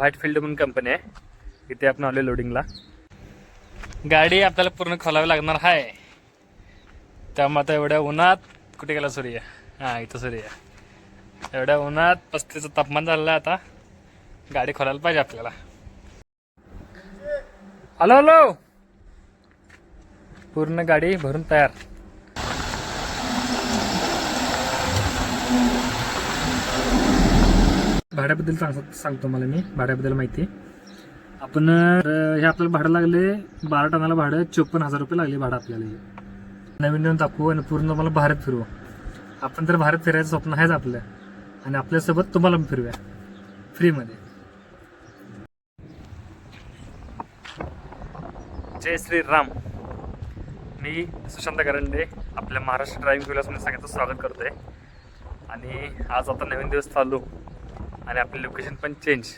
White field म्हणून company आहे. इथे आपण आलो लोडिंगला गाडी आपल्याला पूर्ण खोलावी लागणार आहे त्यामुळे आता एवढ्या उन्हात कुठे गेला सूर्य? हां इथं सूर्य. एवढ्या उन्हात पस्तीचं तापमान झालेलं आहे आता. गाडी खोलायला पाहिजे आपल्याला. हॅलो हॅलो पूर्ण गाडी भरून तयार. भाड्याबद्दल सांग सांगतो मला मी. भाड्याबद्दल माहिती आपण हे आपल्याला भाडं लागले बारा टनाला भाडं चोपन्न हजार रुपये लागले भाडं आपल्याला नवीन नवीन दाखवू आणि पूर्ण मला भारत फिरवू. आपण तर भारत फिरायचं स्वप्न आहेच आपलं. आणि आपल्यासोबत तुम्हाला पण फिरव्या. फ्रीमध्ये जय श्री राम मी सुशांत करंडे आपल्या महाराष्ट्र ड्रायव्हिंग व्हिलासमध्ये सगळ्यांचं स्वागत करतोय. आणि आज आता नवीन दिवस चालू. आणि आपली लोकेशन पण चेंज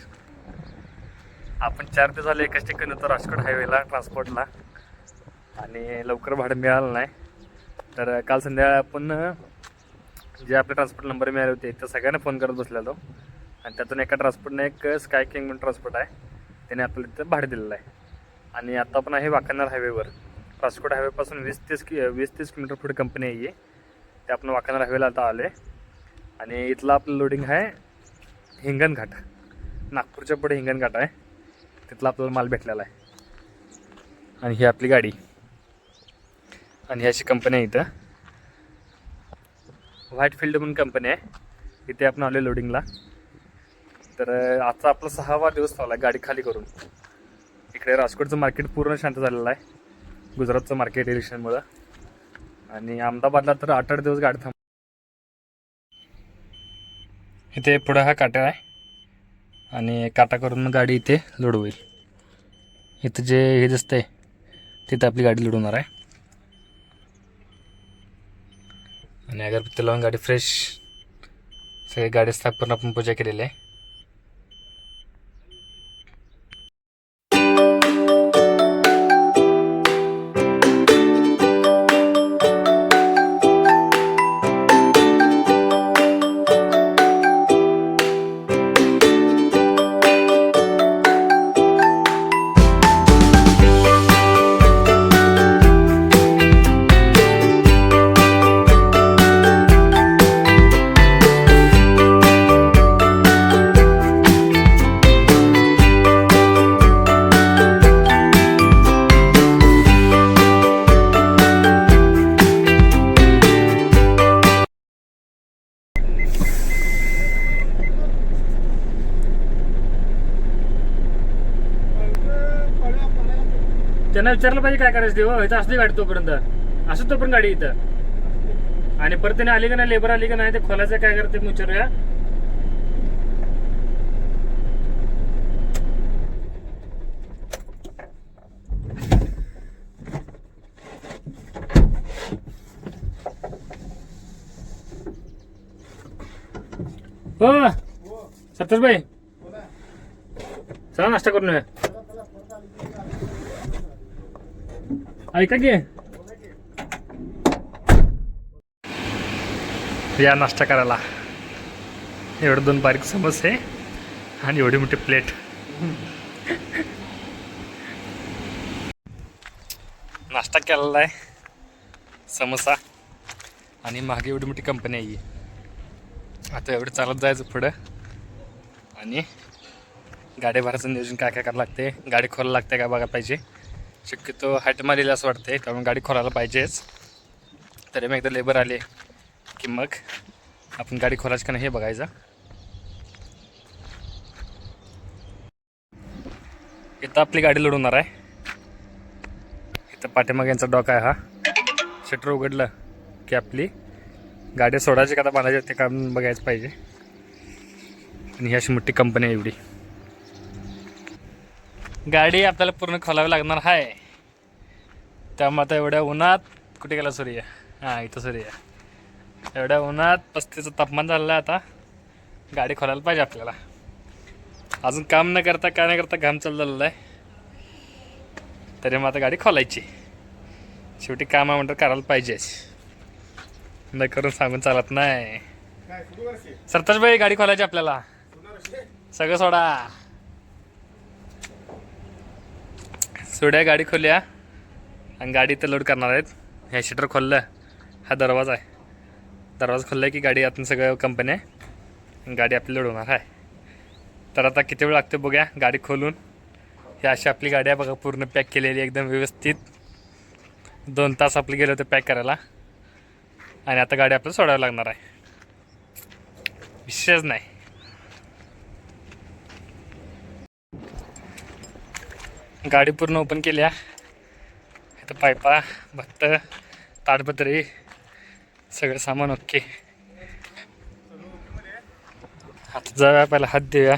आपण चार दिवस झाले एकाच ठिकाणी होतो राजकोट हायवेला ट्रान्सपोर्टला आणि लवकर भाडं मिळालं नाही. तर काल संध्याकाळी आपण जे आपले ट्रान्सपोर्ट नंबर मिळाले होते त्या सगळ्यांना फोन करत बसलेलो. आणि त्यातून एका ट्रान्सपोर्टने एक स्काय किंग म्हणून ट्रान्सपोर्ट आहे. त्याने आपल्याला इथं भाडं दिलेलं आहे. आणि आता आपण आहे वाकानेर हायवेवर राजकोट हायवेपासून वीस तीस कि वीस तीस किलोमीटर पुढे कंपनी आहे ते आपण वाकानेर हायवेला आता आले आणि इथलं आपलं लोडिंग आहे हिंगणघाट. नागपूरच्या पुढे हिंगणघाट आहे. तिथला आपल्याला माल भेटलेला आहे. आणि ही आपली गाडी. आणि ही अशी कंपनी आहे इथं. व्हाईट फील्ड म्हणून कंपनी आहे. इथे आपण आलो लोडिंगला तर आता आजचा आपला सहावा दिवस चालला आहे गाडी खाली करून. इकडे राजकोटचं मार्केट पूर्ण शांत झालेलं आहे. गुजरातचं मार्केट इलेक्शनमुळं आणि अहमदाबादला तर आठ आठ दिवस गाडी थांब इथे पुढं हा काटा आहे. आणि काटा करून मग गाडी इथे लोड होईल. इथं जे हे दिसतंय तिथं आपली गाडी लोड होणार आहे. आणि अगरबत्ती लावून गाडी फ्रेश सगळी गाडी स्थापन आपण पूजा केलेली आहे. त्यांना विचारलं पाहिजे काय करायचं ते हो इथं असली गाडी तोपर्यंत. असं तोपर्यंत गाडी इथं. आणि परत त्याने आली का नाही लेबर आली का नाही ते खोलायचं काय करते विचारूया. हो सतोष भाई चला नाश्ता करून ऐका की. या नाश्ता करायला. एवढं दोन बारीक समोसे आणि एवढी मोठी प्लेट. नाश्ता केलेला आहे. समोसा. आणि मागे एवढी मोठी कंपनी आहे आता एवढं चालत जायचं पुढं. आणि गाडी भरायचं नियोजन काय काय करावं लागते? गाडी खोलायला लागते का बघायला पाहिजे? शक्यतो हाईट असं वाटते कारण गाडी खोलायला पाहिजेच. तरी मग एकदा लेबर आले की मग आपण गाडी खोलायची का नाही हे बघायचं. इथं आपली गाडी लढवणार आहे. इथं पाठीमाग यांचा डॉक आहे हा. शटर उघडलं की आपली गाडी सोडायची का आता बांधायची ते काम बघायचं पाहिजे. आणि ही अशी मोठी कंपनी आहे एवढी. गाडी आपल्याला पूर्ण खोलावी लागणार आहे त्यामुळे आता एवढ्या उन्हात कुठे गेला सूर्य? हां इथं सूर्य. एवढ्या उन्हात पस्तीचं तापमान झालेलं आहे आता. गाडी खोलायला पाहिजे आपल्याला. अजून काम न करता काय न करता घाम चाललेलं आहे. तरी मग आता गाडी खोलायची. शेवटी काम आहे म्हणतात करायला पाहिजेच न करून सांगून चालत नाही. सरताज भाई गाडी खोलायची आपल्याला. सगळं सोडा. सोड्या गाडी खोलूया. आणि गाडी इथं लोड करणार आहेत. ह्या शटर खोललं. हा दरवाजा आहे. दरवाजा खोलला की गाडी आतून सगळं कंपनी आहे. गाडी आपली लोड होणार आहे. तर आता किती वेळ लागतो बघूया. गाडी खोलून. ही अशी आपली गाडी आहे बघा. पूर्ण पॅक केलेली एकदम व्यवस्थित. दोन तास आपले गेले होते पॅक करायला. आणि आता गाडी आपल्याला सोडावी लागणार आहे. विशेष नाही. गाडी पूर्ण ओपन केल्या इथं पायपा भत्त ताडपत्री सगळं सामान ओके. आता जाऊया पहिला हात देऊया.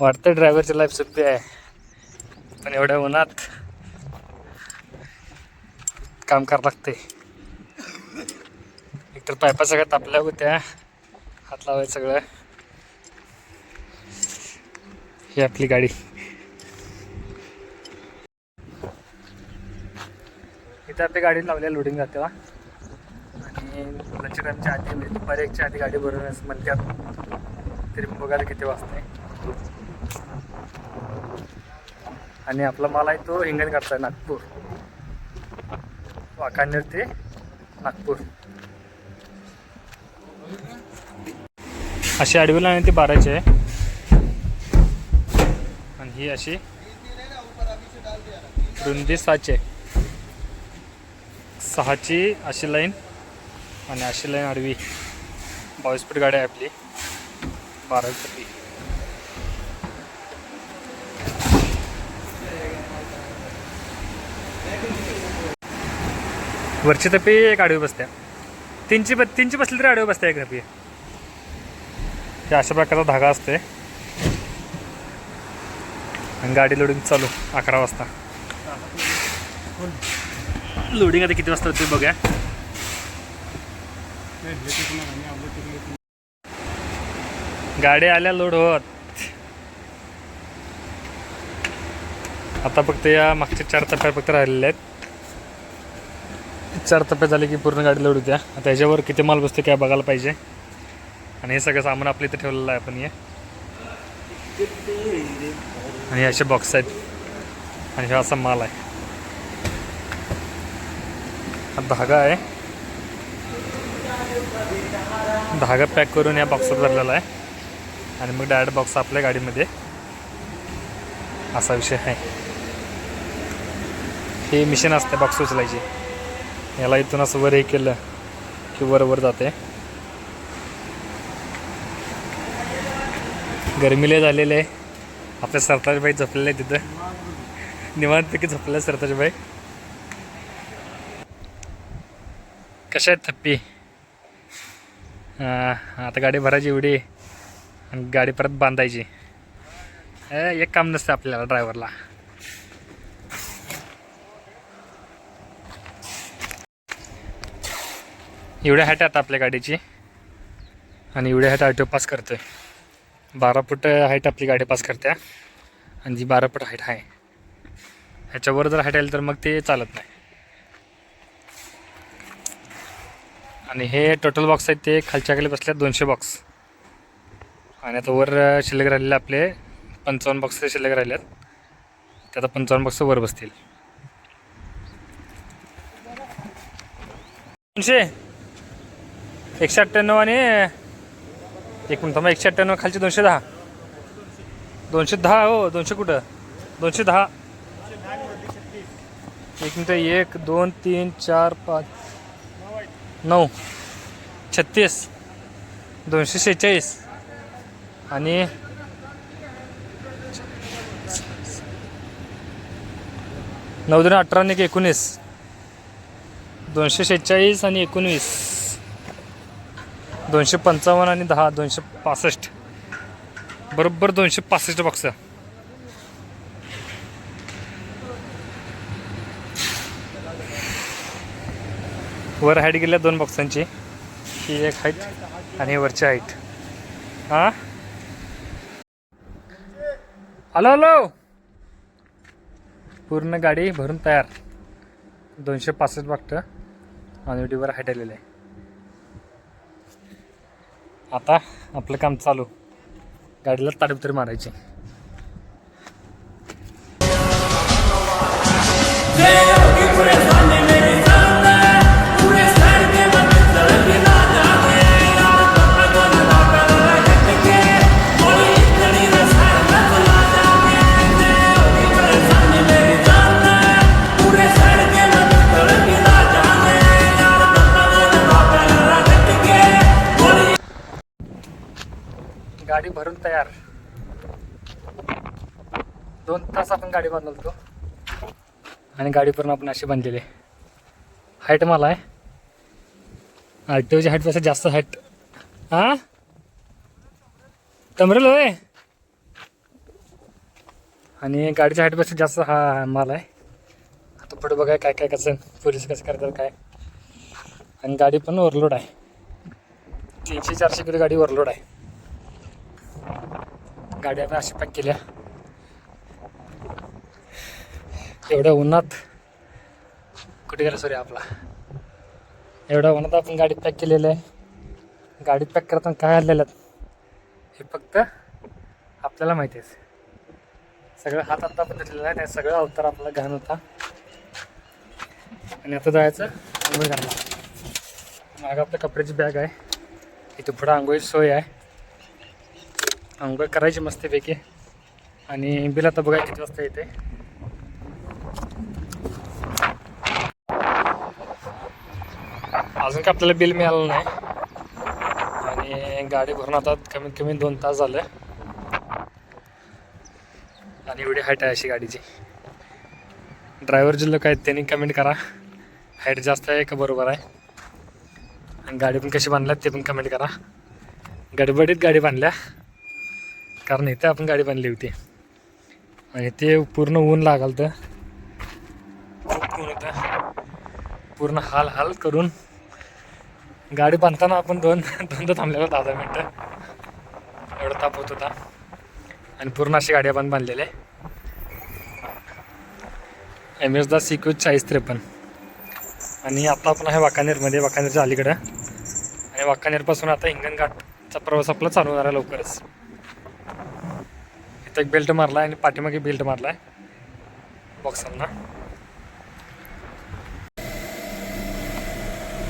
वाटतं ड्रायव्हरची लाईफ सोपी आहे. पण एवढ्या उन्हात काम करावं लागते एकतर पायपा सगळ्या तापल्या होत्या. हात लावायचं सगळं. ही आपली गाडी. इथं आपली गाडी लावल्या लोडिंग जाते वा आणि लंच आधी म्हणजे दुपारी आधी गाडी भरून म्हणतात तरी बघायला किती वाजते आणि आपला माल आहे तो हिंगणघाटचा आहे नागपूर. वाकानेर ते नागपूर. अशी आडवीला आणि ती बाराची आहे. ही अशी रुंदी साचे. सहाची अशी लाईन आणि अशी लाईन आडवी. बावीस फूट गाडी आहे आपली. बारा फुटी वरची तपी एक आडवी बसत्या तीनची ब तीनची बसली तरी आडवी बसते एक तपी. अशा प्रकारचा धागा असते आणि गाडी लोडिंग चालू अकरा वाजता. लोडिंग आता किती वाजता होते बघा गाडी आल्या लोड होत. आता फक्त या मागच्या चार टप्प्या फक्त राहिलेल्या आहेत. चार टप्पे झाले की पूर्ण गाडी लोड होत्या. आता याच्यावर किती माल बसतो काय बघायला पाहिजे. आणि हे सगळं सामान आपल्या इथे ठेवलेलं आहे आपण हे. आणि असे बॉक्स आहेत. आणि हे असा माल आहे. हा धागा आहे. धागा पॅक करून या बॉक्सात भरलेला आहे. आणि मग डायरेक्ट बॉक्स आपल्या गाडीमध्ये. असा विषय आहे. हे मिशन असते बॉक्स उचलायची. याला इथून असं वर हे केलं की वर वर जाते. गरमीले झालेले आहे. आपल्या सरताज भाई झोपलेले आहे तिथं. निवांतपैकी झोपलेला सरताज भाई कशा आहेत थप्पी? आता गाडी भरायची एवढी आणि गाडी परत बांधायची. एक काम नसतं आपल्याला ड्रायव्हरला. एवढ्या हॅट आहेत आपल्या गाडीची. आणि एवढ्या हॅट आटो पास करतोय. बारा फूट हाईट आपली गाडी पास करते. आणि जी बारा फूट हाईट आहे ह्याच्यावर जर हाईट आली तर मग ते चालत नाही. आणि हे टोटल बॉक्स आहेत ते खालच्या बसले बसल्यात दोनशे बॉक्स आणि आता वर शिल्लक राहिलेले आपले पंचावन्न बॉक्स शिल्लक राहिल्यात ते आता पंचावन्न बॉक्स वर बसतील. दोनशे एकशे अठ्ठ्याण्णव आणि एक मिनिट थांबा एकशे अठ्ठ्याण्णव खालचे दोनशे दहा. दोनशे दहा हो दोनशे कुठं? दोनशे दहा. एक मिनटं एक दोन तीन चार पाच नऊ. छत्तीस. दोनशे शेहेचाळीस. आणि नऊ दोन अठरा आणि एक एकोणीस. दोनशे शेहेचाळीस आणि एकोणवीस. दोनशे पंचावन्न आणि दहा दोनशे पासष्ट. बरोबर दोनशे पासष्ट बॉक्स वर हाईट गेल्या दोन बॉक्सांची ही एक हाईट आणि वरची हाईट हां? Hello hello! पूर्ण गाडी भरून तयार. दोनशे पासष्ट बघतं आणि ड्युटीवर हाईट आलेलं आहे. आता आपलं काम चालू. गाडीला ताडपतरी मारायची. गाडी तयार. दोन तास आपण गाडी बांधलो आणि गाडी पूर्ण आपण अशी बांधलेली हाईट मला आहे. आर टी ओची हाईटपेक्षा जास्त हाईट हां? तमरेल होय? आणि गाडीच्या हाईटपेक्षा जास्त हा माल आहे. आता पुढे बघाय काय काय कसं पोलीस कसं करतात काय. आणि गाडी पण ओव्हरलोड आहे. तीनशे चारशे किलो गाडी ओव्हरलोड आहे. गाडी अशा अशी पॅक केल्या. एवढ्या उन्हात कुठे गेला? सॉरी आपला. एवढ्या उन्हात आपण गाडी पॅक केलेलं आहे. गाडी पॅक करताना काय आलेलं हे फक्त आपल्याला माहिती आहे. सगळं हात आता आपण घेतलेला आहे. त्या सगळं अवतार आपला घाण होता. आणि आता जायचं आंघोळ घालणार मागं आपल्या कपड्याची बॅग आहे. इथे पुढं आंघोळीची सोय आहे. आंघोळ करायची मस्तपैकी. आणि बिल आता बघा किती वाजता येते. अजून काय आपल्याला बिल मिळालं नाही. आणि गाडी भरून आता कमीत कमी दोन तास झालं. आणि एवढी हाईट आहे अशी गाडीची. ड्रायव्हर जे लोक आहेत त्यांनी कमेंट करा. हाईट जास्त आहे का बरोबर आहे? आणि गाडी पण कशी बांधल्यात ते पण कमेंट करा. गडबडीत गाडी बांधल्या. कारण इथे आपण गाडी बांधली होती. आणि ते पूर्ण ऊन लागाल तर खूप ऊन होतं. पूर्ण हाल हाल करून गाडी बांधताना आपण दोन दोनदा थांबलेलो दहा दहा मिनटं. एवढा ताप होत होता. आणि पूर्ण अशी गाडी आपण बांधलेले एम एस दा सिक्यू चाळीस त्रेपन्न. आणि आता आपण आहे वाकानेरमध्ये वाकानेरच्या अलीकडं. आणि वाकानेरपासून आता हिंगणघाटचा प्रवास आपला चालू होणार आहे लवकरच. इथं एक बेल्ट मारला आहे आणि पाठीमागे बेल्ट मारला आहे बॉक्सांना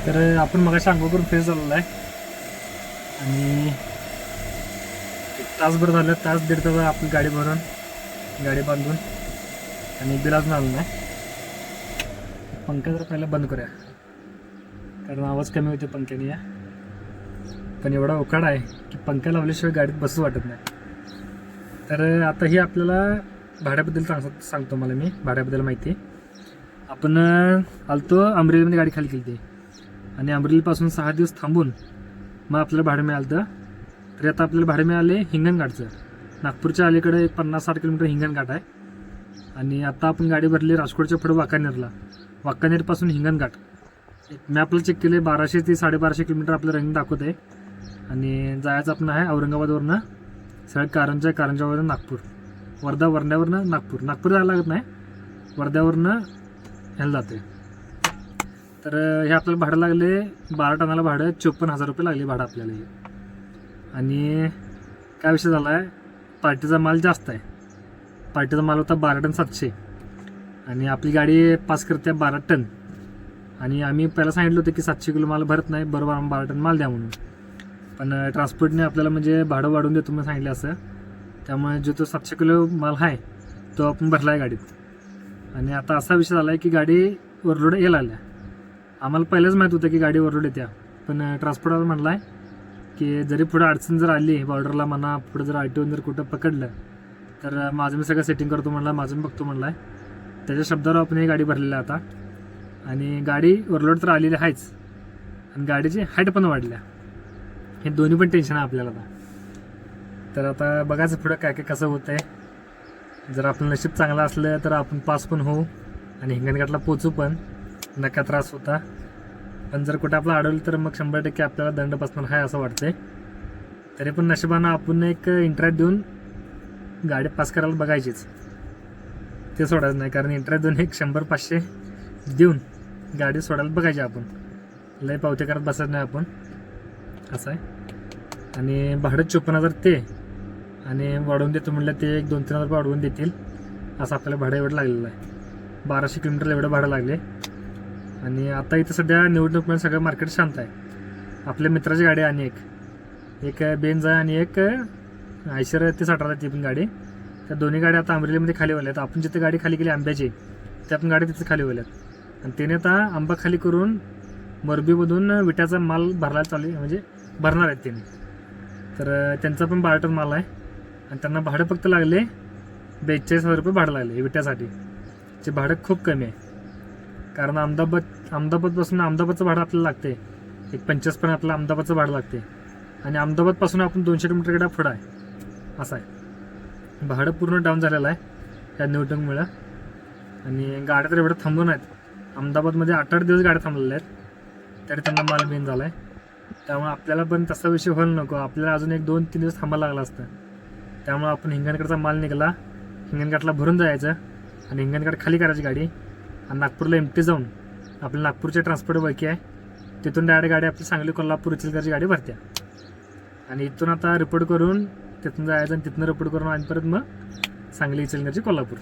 तर आपण मगाशी आंघोळ करून फ्रेश झालेला आहे आणि तासभर झालं तास दीड तास आपली गाडी भरून गाडी बांधून आणि बिल अजून नाही. पंखा जर पहिला बंद करूया. कारण आवाज कमी होते पंख्याने या. पण एवढा उकाडा आहे की पंखा लावल्याशिवाय गाडीत बसू वाटत नाही. तर आता हे आपल्याला भाड्याबद्दल सांग सांगतो मला मी. भाड्याबद्दल माहिती आपण आलतो अमरेलीमध्ये गाडी खाली केली होती. आणि अमरेलीपासून सहा दिवस थांबून मग आपल्याला भाडं मिळालं तर तरी आता आपल्याला भाडं मिळाले हिंगणघाटचं. नागपूरच्या अलीकडे एक पन्नास साठ किलोमीटर हिंगणघाट आहे. आणि आता आपण गाडी भरली राजकोटच्या पुढे वाकानेरला. वाकानेरपासून हिंगणघाट. एक मॅपला चेक केले बाराशे ते साडेबाराशे किलोमीटर आपलं रनिंग दाखवत आहे आणि जायचं आपण आहे औरंगाबादवरनं. सगळ्या कारंजा कारंजावरून नागपूर. वर्धा वर्ध्यावरनं नागपूर. नागपूर जायला लागत नाही. वर्ध्यावरनं ह्याला जाते तर हे आपल्याला भाडं लागले बारा टनाला भाडं चोपन्न हजार रुपये लागले भाडं आपल्याला हे. आणि काय विषय झाला आहे पार्टीचा माल जास्त आहे. पार्टीचा माल होता बारा टन सातशे. आणि आपली गाडी पास करते बारा टन. आणि आम्ही पहिला सांगितलं होतं की सातशे किलो माल भरत नाही. बरोबर आम्ही बारा टन माल द्या म्हणून. पण ट्रान्सपोर्टने आपल्याला म्हणजे भाडं वाढवून देतो म्हणून सांगितलं असं. त्यामुळे जो तो सातशे किलो माल आहे तो आपण भरला आहे गाडीत. आणि आता असा विषय झाला आहे की गाडी वरलोड यायला आल्या आम्हाला पहिलंच माहीत होतं की गाडी वरलोड येत्या. पण ट्रान्सपोर्टवाला म्हणला आहे की जरी पुढे अडचण जर आली बॉर्डरला म्हणा पुढे जर आय टी जर कुठं पकडलं तर माझं मी सगळं सेटिंग करतो म्हणला माझं मी बघतो म्हणला आहे त्याच्या शब्दावर आपण ही गाडी भरलेली आहे आता. आणि गाडी वरलोड तर आलेली आहेच. आणि गाडीची हाईट पण वाढल्या. हे दोन्ही पण टेन्शन आहे आपल्याला आता. तर आता बघायचं पुढं काय काय कसं होतं आहे जर आपलं नशीब चांगलं असलं तर आपण पास पण होऊ आणि हिंगणघाटला पोचू पण. नका त्रास होता. पण जर कुठं आपलं अडवलं तर मग शंभर टक्के आपल्याला दंड बसणार आहे असं वाटतंय. तरी पण नशिबानं आपण एक इंटरेस्ट देऊन गाडी पास करायला बघायचीच. ते सोडायचं नाही कारण इंटरेस्ट देऊन एक शंभर पाचशे देऊन गाडी सोडायला बघायची आपण. लय पावते करत बसत नाही आपण. असं आहे. आणि भाडं चोपन्न हजार ते आणि वाढवून देतो म्हटलं ते एक दोन तीन हजार रुपये वाढवून देतील. असं आपल्याला भाडं एवढं लागलेलं आहे. बाराशे किलोमीटरला एवढं भाडं लागले. आणि आता इथं सध्या निवडणूकमध्ये म्हणजे सगळं मार्केट शांत आहे. आपल्या मित्राची गाडी आणि एक. एक बेंज आहे आणि एक आयशर ते साठ ती पण गाडी. त्या दोन्ही गाड्या आता अमरेलीमध्ये खाली व्हायल्यात आपण जिथे गाडी खाली केली आंब्याची त्या पण गाडी तिथे खाली व्हायल्यात आणि त्याने आता आंबा खाली करून मरबीमधून विट्याचा माल भरला चालू आहे, म्हणजे भरणार आहेत त्यांनी तर त्यांचा पण बार्टर माल आहे. आणि त्यांना भाडं फक्त लागले बेचाळीस हजार रुपये भाडं लागले विट्यासाठी. जे भाडं खूप कमी आहे. कारण अहमदाबाद अहमदाबादपासून अहमदाबादचं भाडं आपल्याला लागते एक पंचवीसपर्यंत आपल्याला अहमदाबादचं भाडं लागते आणि अहमदाबादपासून आपण दोनशे किलोमीटरकडे पुढं आहे. असं आहे. भाडं पूर्ण डाऊन झालेलं आहे. या न्यूटनमुळं आणि गाड्या तर एवढं थांबून आहेत. अहमदाबादमध्ये आठ आठ दिवस गाड्या थांबलेल्या आहेत. तरी त्यांना माल मेन झाला आहे त्यामुळे आपल्याला पण तसा विषय व्हायला नको. आपल्याला अजून एक दोन तीन दिवस थांबायला लागला असतं. त्यामुळे आपण हिंगणकडचा माल निघाला. हिंगणघाटला भरून जायचं आणि हिंगणघाट खाली करायची गाडी आणि नागपूरला एमटी जाऊन आपल्या नागपूरच्या ट्रान्सपोर्ट बाकी आहे. तिथून डायरेक्ट गाडी आपली सांगली कोल्हापूर चिलकरची गाडी भरत्या. आणि इथून आता रिपोर्ट करून तिथून जायचं आणि तिथून रिपोर्ट करून आणि परत मग सांगली इचलकरची कोल्हापूर.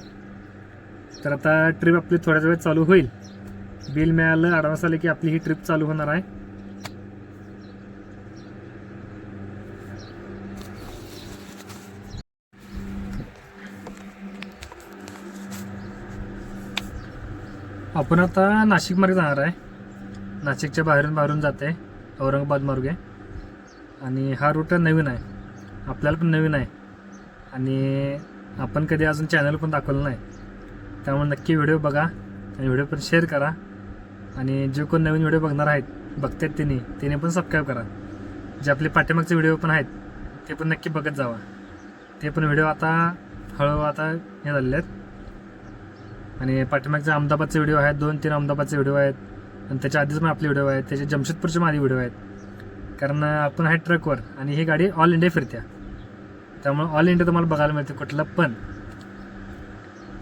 तर आता ट्रिप आपली थोड्याच वेळ चालू होईल. बिल मिळालं अडवान्स आले की आपली ही ट्रिप चालू होणार आहे. आपण आता नाशिक मार्गे जाणार आहे. नाशिकच्या बाहेरून बाहेरून जाते औरंगाबाद मार्गे. आणि हा रूट नवीन आहे. आपल्याला पण नवीन आहे. आणि आपण कधी अजून चॅनल पण दाखवलं नाही. त्यामुळे नक्की व्हिडिओ बघा आणि व्हिडिओ पण शेअर करा. आणि जे कोण नवीन व्हिडिओ बघणार आहेत बघतात त्यांनी त्याने पण सबस्क्राईब करा. जे आपले पाठीमागचे व्हिडिओ पण आहेत ते पण नक्की बघत जावा. ते पण व्हिडिओ आता हळूहळू आता हे झालेले आहेत. आणि पाठीमागचे अहमदाबादचे व्हिडिओ आहेत दोन तीन अहमदाबादचे व्हिडिओ आहेत. आणि त्याच्या आधीच पण आपले व्हिडिओ आहेत. त्याचे जमशेदपूरचे माझे व्हिडिओ आहेत. कारण आपण आहे ट्रकवर आणि ही गाडी ऑल इंडिया फिरत्या. त्यामुळे ऑल इंडिया तुम्हाला बघायला मिळते कुठलं पण.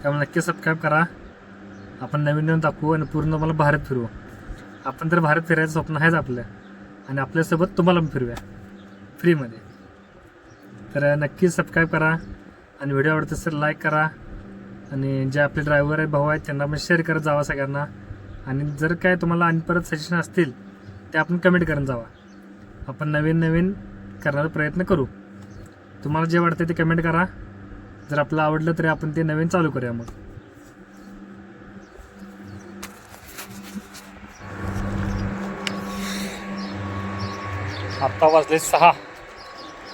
त्यामुळे नक्की सबस्क्राईब करा. आपण नवीन नवीन दाखवू आणि पूर्ण तुम्हाला भारत फिरवू. आपण तर भारत फिरायचं स्वप्न आहेच आपलं. आणि आपल्यासोबत तुम्हाला पण फिरव्या. फ्रीमध्ये तर नक्की सबस्क्राईब करा. आणि व्हिडिओ आवडत असेल लाईक करा. आणि जे आपले ड्रायव्हर आहे भाऊ आहेत त्यांना पण शेअर करत जावा सगळ्यांना. आणि जर काय तुम्हाला आणि परत सजेशन असतील ते आपण कमेंट करत जावा. आपण नवीन नवीन करण्याचा प्रयत्न करू. तुम्हाला जे वाटतं ते कमेंट करा. जर आपलं आवडलं तरी आपण ते नवीन चालू करूया मग. आत्ता वाजले सहा.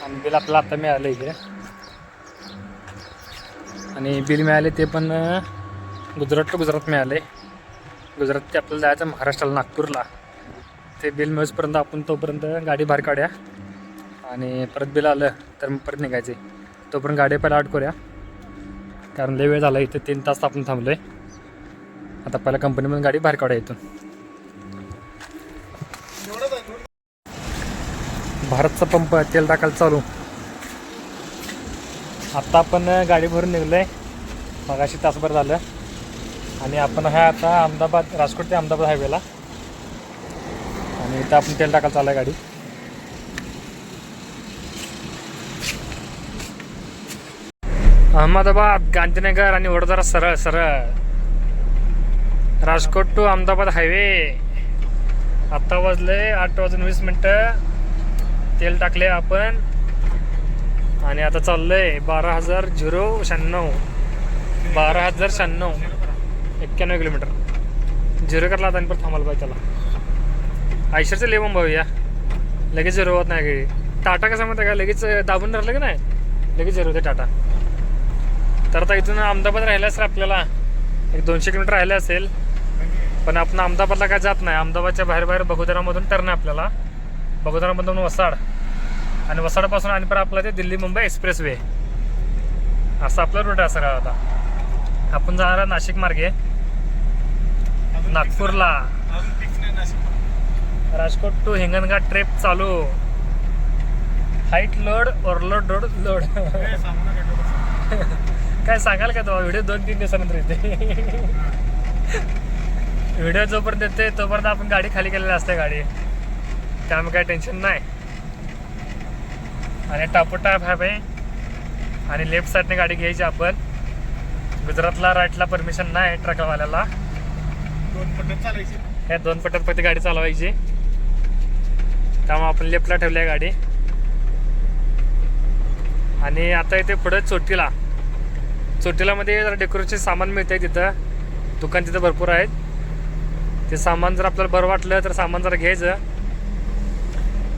आणि बिल आपल्याला आता मिळालं इथे आणि बिल मिळाले ते पण अं, गुजरात टू गुजरात मिळाले. गुजरात ते आपल्याला जायचं महाराष्ट्राला नागपूरला. ते बिल मिळेपर्यंत आपण तोपर्यंत गाडी बाहेर काढूया. आणि परत बिल आलं तर मग परत निघायचे. तोपर्यंत गाडी पहिला आठ करूया. कारण लय वेळ झाला इथे तीन तास आपण थांबलो आहे आता पहिला कंपनीमधून गाडी बाहेर काढूया इथून. भारतचा पंप तेल टाकायला चालू. आत्ता आपण गाडी भरून निघलो आहे मगाशी तासभर झालं. आणि आपण हा आता अहमदाबाद राजकोट ते अहमदाबाद हायवेला आणि इथं आपण तेल टाकायला चाललं आहे गाडी. अहमदाबाद गांधीनगर आणि वडोदरा सरळ सरळ. राजकोट टू अहमदाबाद हायवे आत्ता वाजले आठ वाजून वीस मिनटं. तेल टाकले आपण. आणि आता चाललंय बारा हजार झिरो शहाण्णव. बारा हजार शहाण्णव. एक्क्याण्णव किलोमीटर. झिरो करला आता आणि परत थांबायला पाहिजे त्याला. आयशरचं लेवून भाऊया लगेच झिरो होत नाही गाडी टाटा कसं म्हणतं का? लगेच दाबून राहिलं की नाही? लगेच झिरो होते टाटा. तर आता इथून अहमदाबाद राहिलं असेल आपल्याला. एक दोनशे किलोमीटर राहिलं असेल. पण आपण अहमदाबादला काय जात नाही. अहमदाबादच्या बाहेर बाहेर बगोदरामधून टर्न आहे आपल्याला. बगोदरामधून वसाड. आणि वसाडापासून आणि परत आपला ते दिल्ली मुंबई एक्सप्रेस वे. असा आपला रूट असा सगळा आता. आपण जाणार नाशिक मार्गे. नागपूरला. राजकोट टू हिंगणघाट ट्रिप चालू. Height load overload load load काय सांगाल का तो व्हिडिओ दोन तीन दिवसानंतर येते. व्हिडिओ जोपर्यंत येते तोपर्यंत आपण गाडी खाली केलेली असते गाडी. त्यामुळे काय टेन्शन नाही. आणि टापोटाप आहे भाई आणि लेफ्ट साईडने गाडी घ्यायची आपण. गुजरातला राईटला परमिशन नाही ट्रकवाल्याला. दोन पटत चालायची. ह्या दोन फक्त गाडी चालवायची. त्यामुळे आपण लेफ्टला ठेवली आहे गाडी. आणि आता इथे पुढे चोटीला. चोटीलामध्ये जरा डेकोरेशन सामान मिळतंय तिथं. दुकान तिथं भरपूर आहेत. ते सामान जर आपल्याला बरं वाटलं तर सामान जरा घ्यायचं.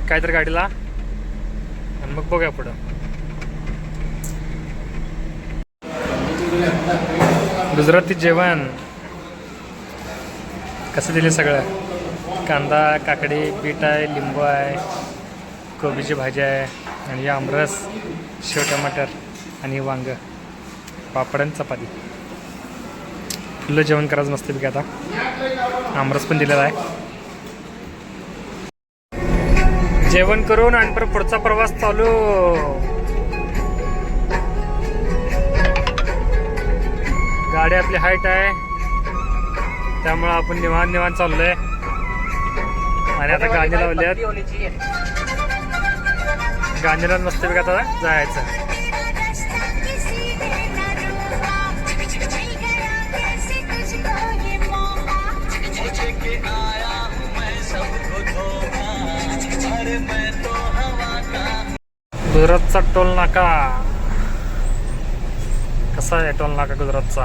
काहीतरी गाडीला. आणि मग बघूया पुढं. गुजराती जेवण. कसं दिले सगळं? कांदा काकडी पीठ आहे लिंबू आहे कोबीची भाजी आहे आणि आमरस शेव टमाटर आणि वांग. पापड आणि चपाती. फुलं जेवण करायचं मस्त की आता. आमरस पण दिलेला आहे. जेवण करून आणि पुढचा प्रवास चालू. गाडी आपली हाईट आहे. त्यामुळं आपण निवांत निवांत चाललोय. आणि आता गाणी लावल्यात. गाणी लावून मस्त आता जायचं. गुजरातचा टोल नाका. कसा आहे टोल नाका गुजरातचा?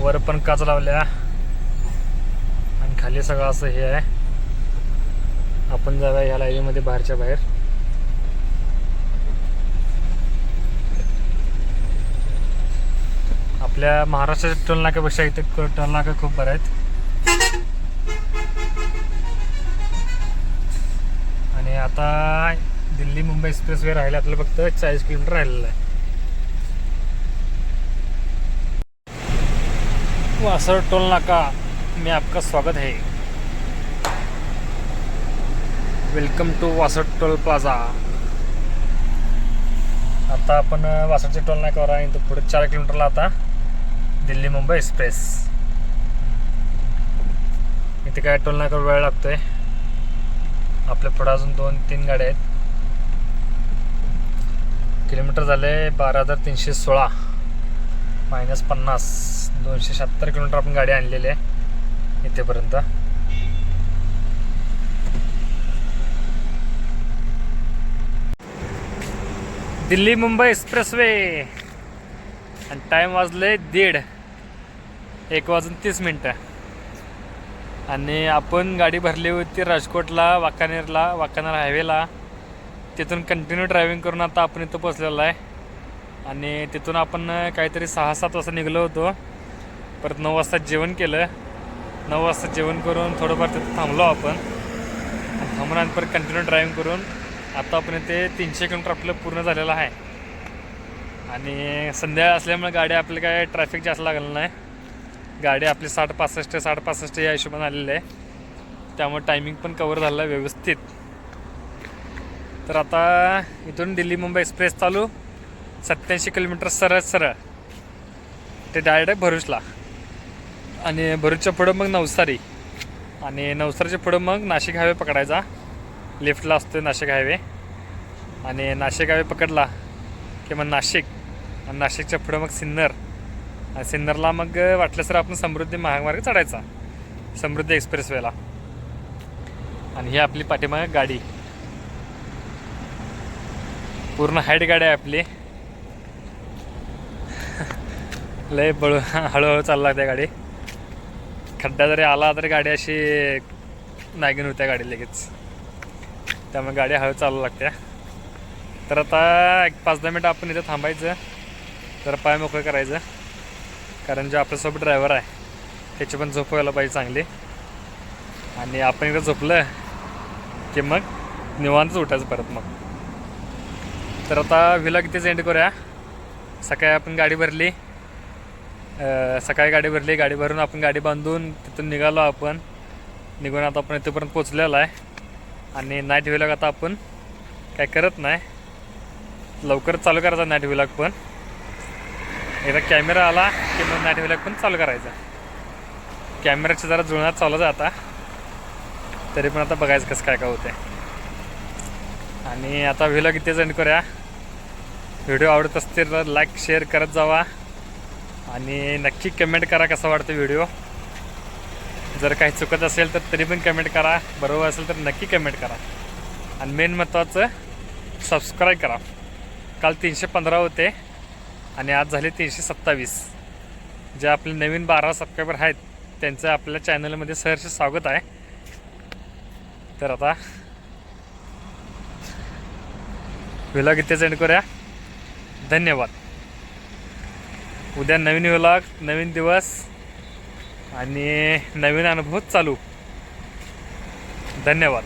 वर पण काच लावल्या. आणि खाली सगळं असं हे आहे. आपण जाऊया ह्या लाईनीमध्ये बाहेरच्या बाहेर. आपल्या महाराष्ट्राच्या टोल नाक्यापेक्षा इथे टोल नाका खूप बरं आहेत आणि आता दिल्ली मुंबई एक्सप्रेस वे राहिले आपल्याला फक्त चाळीस किलोमीटर राहिलेलं आहे. वासर टोल नाका मी आपका स्वागत है welcome to Vasar toll plaza. आता आपण वासरच्या टोल नाक्यावर आहे तर पुढे चार किलोमीटरला आता दिल्ली मुंबई एक्सप्रेस. इथे काय टोल नाक्यावर वेळ लागतोय? आपल्या पुढे अजून दोन तीन गाड्या आहेत. किलोमीटर झाले बारा हजार तीनशे सोळा. मायनस पन्नास दोनशे शहात्तर किलोमीटर आपण गाडी आणलेली आहे इथेपर्यंत. दिल्ली मुंबई एक्सप्रेसवे. आणि टाईम वाजले दीड. एक वाजून तीस मिनटं. आणि आपण गाडी भरली होती राजकोटला वाकानेरला वाकानेर हायवेला तिथून कंटिन्यू ड्रायव्हिंग करून आता आपण इथं पोचलेलो आहे. आणि तिथून आपण काहीतरी सहा सात वाजता निघलो होतो. परत नऊ वाजता जेवण केलं. नऊ वाजता जेवण करून थोडंफार तिथं थांबलो आपण. थांबून आणि परत कंटिन्यू ड्रायव्हिंग करून आता आपण इथे तीनशे किलोमीटर आपलं पूर्ण झालेलं आहे. आणि संध्याकाळ असल्यामुळे गाडी आपल्याला काय ट्रॅफिक जास्त लागलं नाही. गाडी आपली साठ पासष्ट साठ पासष्ट या हिशोबाने आलेली आहे. त्यामुळे टायमिंग पण कवर झालं आहे व्यवस्थित. तर आता इथून दिल्ली मुंबई एक्सप्रेस चालू. सत्याऐंशी किलोमीटर सरळ सरळ. ते डायरेक्ट भरूचला. आणि भरूचच्या पुढं मग नवसारी. आणि नवसारीच्या पुढं मग नाशिक हायवे पकडायचा. लिफ्टला असतो नाशिक हायवे आणि नाशिक हायवे पकडला की मग नाशिक. आणि नाशिकच्या पुढं मग सिन्नर. सिन्नरला मग वाटलं सर आपण समृद्धी महामार्ग चढायचा. समृद्धी एक्सप्रेसवेला. आणि ही आपली पाठीमाग गाडी. पूर्ण हाईट गाडी आहे आपली. लय बळू हळूहळू चालला लागते गाडी. खड्डा जरी आला तरी गाडी अशी नागिन होत्या गाडी लगेच. त्यामुळे गाडी हळू चालू लागत्या तर आता एक पाच दहा मिनटं आपण इथं थांबायचं. तर पाय मोकळं करायचं. कारण जे आपल्यासोबत ड्रायव्हर आहे त्याची पण झोप व्हायला पाहिजे चांगली. आणि आपण एकदा झोपलं की मग निवांतच उठायचं परत मग. तर आता व्हिला कितीच एंड करूया. सकाळी आपण गाडी भरली. सकाळी गाडी भरली. गाडी भरून आपण गाडी बांधून तिथून निघालो आपण. निघून आता आपण इथेपर्यंत पोचलेलो आहे. आणि नाईट व्हिलॉग आता आपण काय करत नाही. लवकर चालू करायचा नाईट व्हिलॉग पण. एकदा कॅमेरा आला की मग नाईट व्हिलॉग पण चालू करायचा. कॅमेराची जरा जुळण्यात चालू आता. तरी पण आता बघायचं कसं काय काय होते आणि आता व्हिलॉग इथेच एंड करूया. व्हिडिओ आवडत असतील तर लाईक शेअर करत जावा. आणि नक्की कमेंट करा कसा वाटतो व्हिडिओ. जर काही चुकत असेल तर तरी पण कमेंट करा. बरोबर असेल तर नक्की कमेंट करा. आणि मेन महत्त्वाचं सबस्क्राईब करा. काल तीनशे पंधरा होते. आणि आज झाले तीनशे सत्तावीस. जे आपले नवीन बारा सबस्क्रायबर आहेत त्यांचं आपल्या चॅनलमध्ये सहर्ष स्वागत आहे. तर आता व्हिलॉग इथे सेंड करूया. धन्यवाद. उद्या नवीन व्हिलॉग नवीन दिवस आणि नवीन अनुभव चालू. धन्यवाद.